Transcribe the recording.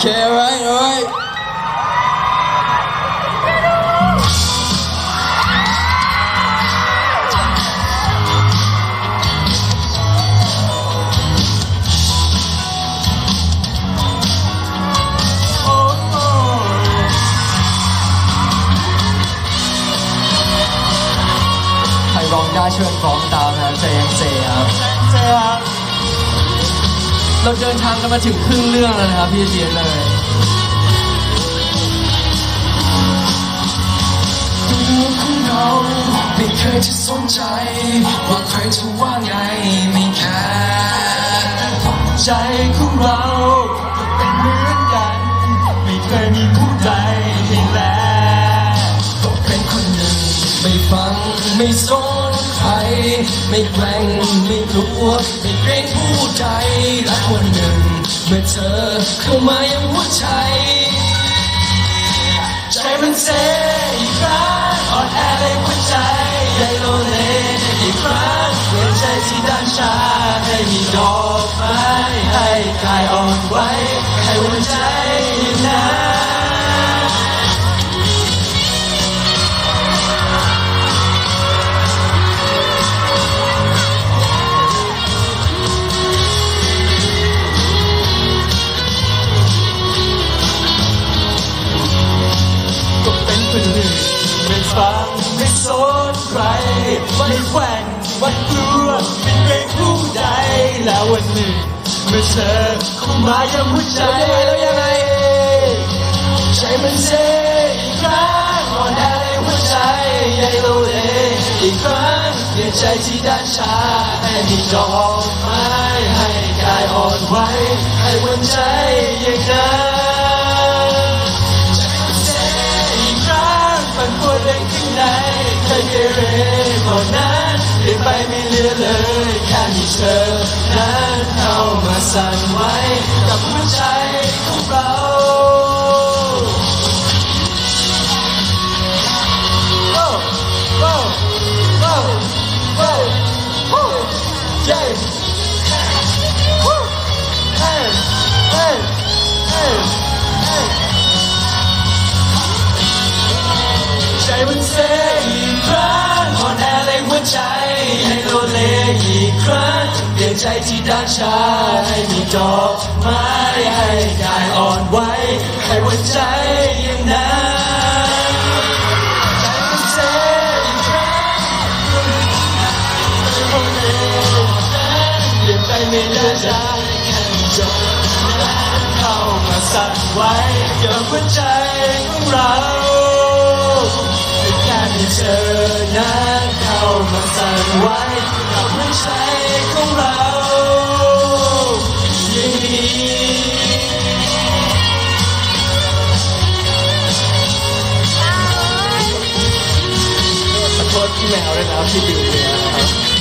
เคไว้ไว้ใครร้องได้ช่วยร้องตามนะ เราเดินทางกันมาถึงครึ่งเรื่องแล้วนะครับพี่เจียนเลยตัวของเราไม่เคยจะสนใจ ว่าใครจะว่าไงไม่แคร์ใจของเราเป็นเหมือนกัน ไม่เคยมีผู้ใดให้แลก็เป็นคนหนึ่งไม่ฟังไม่สนใคร ไม่แกล้งไม่ กลัวไม่เกรงผู้ใดและวันหนึ่ง เมื่อเธอเข้ามายังหัวใจ ใจมันเซอีกครั้งอ่อนแอเลยหัวใจใหญ่โลเลอีกครั้งเปลี่ยนใจที่ด้านชาให้มีดอกไม้ให้กายอ่อนไหวให้หัวใจ ฟังไม่สนใครไม่แขว่งไม่กลัวไม่เกรงผู้ใดแล้ววันหนึ่งเมื่อเธอเข้ามายังหัวใจแล้วยังไงใจมันเซอีกครั้งอ่อนแอในหัวใจใหญ่โลเลอีกครั้งเปลี่ยนใจที่ด้านชาให้มีดอกไม้ให้กายอ่อนไหวให้วันใจ เคยเกเรก่อนนั้นเปลี่ยนไปไม่เหลือเลยแค่มีเธอนั้นเข้ามาสั่นไว้กับหัวใจของเราใจมันเซ กครั้งเปลี่ยนใจที่ด้านชาให้มีดอกไม้ให้กายอ่อนไหวให้หัวใจยังนั้นใจมันเซอีกครั้งให้โลเลเปลี่ยนใจไม่เลือใจแค่มีจบนั้นเข้ามาสั่นไว้กับหัวใจของเราแค่มีเธอนั้น มันสั่นไว้กับหัวใจของเราอย่างนี้ขอโทษพี่แมวด้วยนะที่ดิวเนี่ยนะครับ